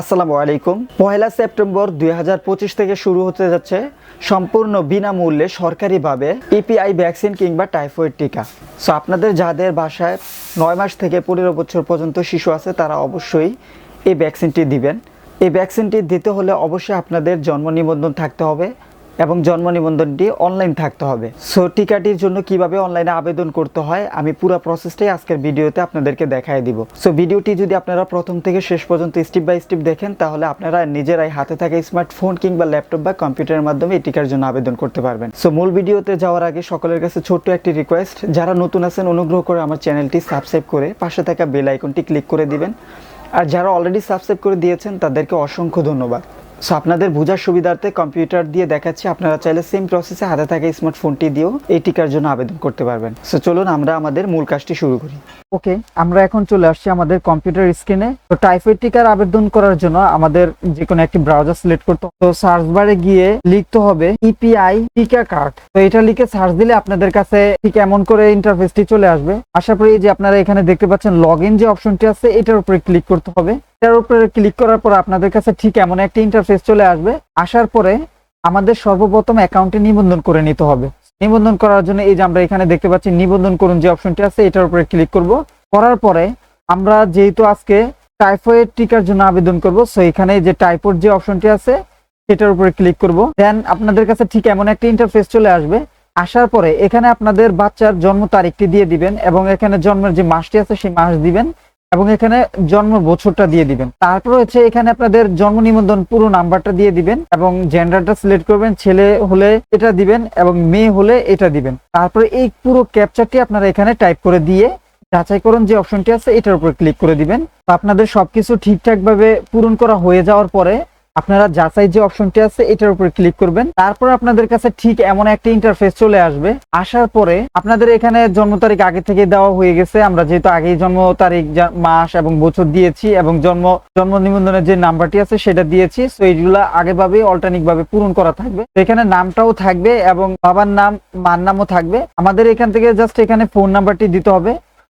আসসালামু আলাইকুম। পয়লা সেপ্টেম্বর দুই হাজার পঁচিশ থেকে শুরু হতে যাচ্ছে সম্পূর্ণ বিনামূল্যে সরকারিভাবে ইপিআই ভ্যাকসিন কিংবা টাইফয়েড টিকা। সো আপনাদের যাদের বাসায় নয় মাস থেকে পনেরো বছর পর্যন্ত শিশু আছে, তারা অবশ্যই এই ভ্যাকসিনটি দিবেন। এই ভ্যাকসিনটি দিতে হলে অবশ্যই আপনাদের জন্ম নিবন্ধন থাকতে হবে। এবং জন্ম নিবন্ধনটি অনলাইন থাকতে হবে। সো টিকাটির জন্য কীভাবে অনলাইনে আবেদন করতে হয়, আমি পুরো প্রসেসটাই আজকের ভিডিওতে আপনাদেরকে দেখাই দিব। সো ভিডিওটি যদি আপনারা প্রথম থেকে শেষ পর্যন্ত স্টেপ বাই স্টেপ দেখেন, তাহলে আপনারা নিজেরাই হাতে থাকা স্মার্টফোন কিংবা ল্যাপটপ বা কম্পিউটারের মাধ্যমে এই টিকার জন্য আবেদন করতে পারবেন। সো মূল ভিডিওতে যাওয়ার আগে সকলের কাছে ছোট্ট একটি রিকোয়েস্ট যারা নতুন আছেন, অনুগ্রহ করে আমার চ্যানেলটি সাবস্ক্রাইব করে পাশে থাকা বেল আইকনটি ক্লিক করে দিবেন। আর যারা অলরেডি সাবস্ক্রাইব করে দিয়েছেন, তাদেরকে অসংখ্য ধন্যবাদ। সো আপনাদের বোঝার সুবিধার্থে কম্পিউটার দিয়ে দেখাচ্ছি। আপনারা চাইলে সেম প্রসেসে হাতে থাকা স্মার্টফোনটি দিয়েও এই টিকার জন্য আবেদন করতে পারবেন। সো চলুন আমরা আমাদের মূল কাজটি শুরু করি। ওকে আমরা এখন চলে আসছি আমাদের কম্পিউটার স্ক্রিনে তো টাইফয়েড টিকার আবেদন করার জন্য আমাদের যে কোনো একটি ব্রাউজার সিলেক্ট করতে হবে। তো সার্চ বারে গিয়ে লিখতে হবে ইপিআই টিকা কার্ড তো এটা লিখে সার্চ দিলে আপনাদের কাছে ঠিক এমন করে ইন্টারফেসটি চলে আসবে। আশা করি যে আপনারা এখানে দেখতে পাচ্ছেন লগ যে অপশনটি আছে, এটার উপরে ক্লিক করতে হবে। এটার উপরে ক্লিক করার পর আপনাদের কাছে ঠিক এমন একটা ইন্টারফেস চলে আসবে। আসার পরে আমাদের সর্বপ্রথম অ্যাকাউন্টে নিবন্ধন করে নিতে হবে। নিবন্ধন করার জন্য এই যে আমরা এখানে দেখতে পাচ্ছি নিবন্ধন করুন যে অপশনটি আছে, এটার উপরে ক্লিক করব। করার পরে আমরা যেহেতু আজকে টাইফয়েড টিকার জন্য আবেদন করব সো এখানে যে টাইফয়েড যে অপশনটি আছে, সেটার উপরে ক্লিক করব। দেন আপনাদের কাছে ঠিক এমন একটা ইন্টারফেস চলে আসবে। আসার পরে এখানে আপনাদের বাচ্চার জন্ম তারিখটি দিয়ে দিবেন এবং এখানে জন্মের যে মাসটি আছে, সেই মাস দিবেন। এবং এখানে জন্ম বছরটা দিয়ে দিবেন। তারপর হচ্ছে এখানে আপনাদের জন্ম নিবন্ধন পুরো নাম্বারটা দিয়ে দিবেন এবং জেন্ডারটা সিলেক্ট করবেন, ছেলে হলে এটা দিবেন এবং মেয়ে হলে এটা দিবেন। তারপরে এই পুরো ক্যাপচারটি আপনারা এখানে টাইপ করে দিয়ে যাচাই করুন যে অপশনটি আছে, এটার উপর ক্লিক করে দিবেন। আপনাদের সবকিছু ঠিকঠাক ভাবে পূরণ করা হয়ে যাওয়ার পরে আপনারা যাচাই যে অপশনটি আছে, এটার উপর ক্লিক করবেন। তারপর আপনাদের কাছে ঠিক এমন একটা ইন্টারফেস চলে আসবে। আসার পরে আপনাদের এখানে জন্ম তারিখ আগে থেকে দেওয়া হয়ে গেছে। আমরা যেহেতু আগেই জন্ম তারিখ মাস এবং বছর দিয়েছি এবং জন্ম জন্ম নিবন্ধনের যে নাম্বারটি আছে, সেটা দিয়েছি। তো এইগুলা আগে ভাবে অল্টারনিক ভাবে পূরণ করা থাকবে। এখানে নামটাও থাকবে এবং বাবার নাম, মার নামও থাকবে। আমাদের এখান থেকে জাস্ট এখানে ফোন নাম্বারটি দিতে হবে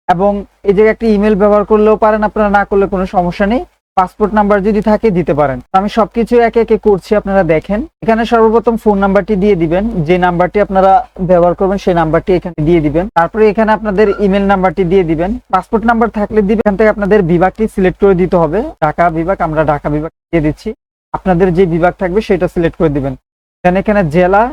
এবং এই জায়গায় একটা ইমেল ব্যবহার করলেও পারেন। আপনারা না করলে কোনো সমস্যা নেই। পাসপোর্ট নাম্বার যদি থাকে দিতে পারেন। আমি সবকিছু একে একে করছি, আপনারা দেখেন। এখানে সর্বপ্রথম ফোন নাম্বারটি দিয়ে দিবেন। যে নাম্বারটি আপনারা ব্যবহার করবেন, সেই নাম্বারটি এখানে দিয়ে দিবেন। তারপরে এখানে আপনাদের ইমেল নাম্বারটি দিয়ে দিবেন। পাসপোর্ট নাম্বার থাকলে দিবেন, এখান থেকে আপনাদের বিভাগটি সিলেক্ট করে দিতে হবে। ঢাকা বিভাগ, আমরা ঢাকা বিভাগ দিয়ে দিচ্ছি। আপনাদের যে বিভাগ থাকবে, সেটা সিলেক্ট করে দিবেন। এখানে জেলা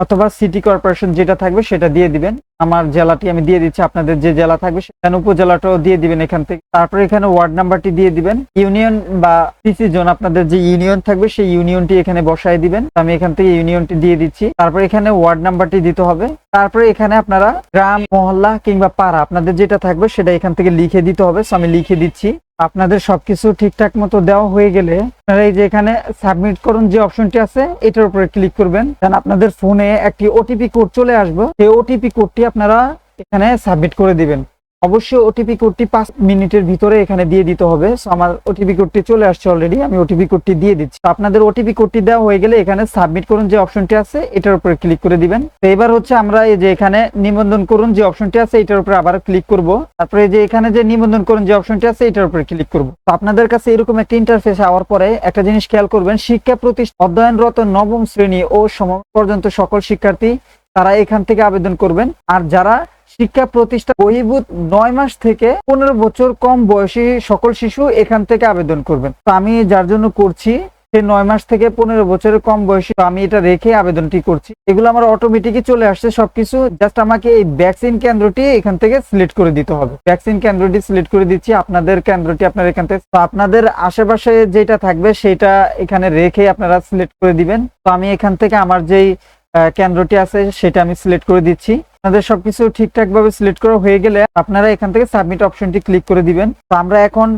অথবা সিটি কর্পোরেশন যেটা থাকবে, সেটা দিয়ে দিবেন। আমার জেলাটি আমি দিয়ে দিচ্ছি, আপনাদের যে জেলা থাকবে সেখানে উপজেলাটাও দিয়ে দিবেন এখান থেকে। তারপরে এখানে ওয়ার্ড নাম্বারটি দিয়ে দিবেন। ইউনিয়ন বা পিসি জোন, আপনাদের যে ইউনিয়ন থাকবে সেই ইউনিয়নটি এখানে বসায় দিবেন। আমি এখান থেকে ইউনিয়নটি দিয়ে দিচ্ছি। তারপরে এখানে ওয়ার্ড নাম্বারটি দিতে হবে। তারপরে এখানে আপনারা গ্রাম, মহল্লা কিংবা পাড়া, আপনাদের যেটা থাকবে সেটা এখান থেকে লিখে দিতে হবে। আমি লিখে দিচ্ছি। আপনাদের সবকিছু ঠিকঠাক মতো দেওয়া হয়ে গেলে আপনারা এই যে এখানে সাবমিট করুন যে অপশনটি আছে, এটার উপরে ক্লিক করবেন। আপনাদের ফোনে একটি ওটিপি কোড চলে আসবে। সেই ওটিপি কোডটি আপনারা এখানে সাবমিট করে দিবেন। অবশ্যই ওটিপি কোডটি পাঁচ মিনিটের ভিতরে এখানে দিয়ে দিতে হবে। So, আমার ওটিপি কোডটি চলে আসছে অলরেডি আমি ওটিপি কোডটি দিয়ে দিচ্ছি। আপনাদের ওটিপি কোডটি দেওয়া হয়ে গেলে এখানে সাবমিট করুন যে অপশনটি আছে, এটার উপরে ক্লিক করে দিবেন। তো এবার হচ্ছে আমরা এই যে এখানে নিবন্ধন করুন যে অপশনটি আছে, এটার উপরে আবার ক্লিক করব। তারপরে যে এখানে যে নিবন্ধন করুন যে অপশনটি আছে, এটার উপরে ক্লিক করব। তো আপনাদের কাছে এরকম একটা ইন্টারফেস আওয়ার পরে একটা জিনিস খেয়াল করবেন, শিক্ষা প্রতিষ্ঠান অধ্যয়নরত নবম শ্রেণি ও সম পর্যন্ত সকল শিক্ষার্থী তারা এখান থেকে আবেদন করবেন। আর যারা শিক্ষা প্রতিষ্ঠান বহির্ভূত নয় মাস থেকে পনেরো বছর কম বয়সী সকল শিশু এখান থেকে আবেদন করবেন। তো আমি যার জন্য করছি, সে নয় মাস থেকে পনেরো বছরের কম বয়সী আমি এটা রেখে আবেদনটি করছি। এগুলো আমার অটোমেটিকই চলে আসছে সবকিছু। জাস্ট আমাকে এই ভ্যাকসিন কেন্দ্রটি এখান থেকে সিলেক্ট করে দিতে হবে। ভ্যাকসিন কেন্দ্রটি সিলেক্ট করে দিচ্ছি, আপনাদের কেন্দ্রটি আপনার এখান থেকে। আপনাদের আশেপাশে যেটা থাকবে, সেটা এখানে রেখে আপনারা সিলেক্ট করে দিবেন। তো আমি এখান থেকে আমার যেই কেন্দ্রটি আছে, সেটা আমি সিলেক্ট করে দিচ্ছি। আপনাদের সবকিছু ঠিকঠাক ভাবে সিলেক্ট করা হয়ে গেলে আপনারা এখান থেকে সাবমিট অপশনটি ক্লিক করে দিবেন। তো আমরা এখন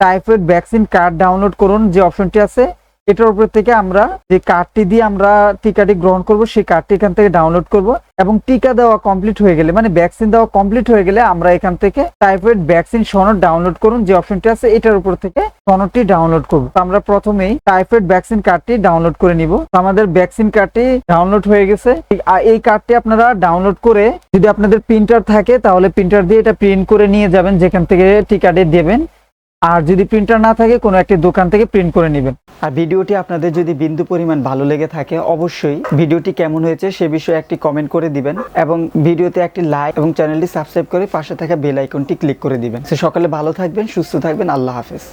টাইফয়েড ভ্যাকসিন কার্ড ডাউনলোড করুন, যে অপশনটি আছে এটার উপর থেকে আমরা যে কার্ডটি দিয়ে আমরা টিকাটি গ্রহণ করব, সেই কার্ডটি এখান থেকে ডাউনলোড করব এবং টিকা দেওয়া কমপ্লিট হয়ে গেলে মানে ভ্যাকসিন দেওয়া কমপ্লিট হয়ে গেলে আমরা এখান থেকে টাইফয়েড ভ্যাকসিন সনদ ডাউনলোড করুন, যে অপশনটি আছে এটার উপর থেকে সনদটি ডাউনলোড করব। আমরা প্রথমেই টাইফয়েড ভ্যাকসিন কার্ডটি ডাউনলোড করে নিব। আমাদের ভ্যাকসিন কার্ডটি ডাউনলোড হয়ে গেছে। এই কার্ডটি আপনারা ডাউনলোড করে যদি আপনাদের প্রিন্টার থাকে, তাহলে প্রিন্টার দিয়ে এটা প্রিন্ট করে নিয়ে যাবেন, যেখান থেকে টিকাটি দেবেন। আর যদি প্রিন্টার না থাকে, কোনো একটি দোকান থেকে প্রিন্ট করে নেবেন। আর ভিডিওটি আপনাদের যদি বিন্দু পরিমাণ ভালো লেগে থাকে, অবশ্যই ভিডিওটি কেমন হয়েছে সে বিষয়ে একটি কমেন্ট করে দিবেন এবং ভিডিওতে একটি লাইক এবং চ্যানেলটি সাবস্ক্রাইব করে পাশে থাকা বেল আইকনটি ক্লিক করে দিবেন। সকালে ভালো থাকবেন, সুস্থ থাকবেন, আল্লাহ হাফেজ।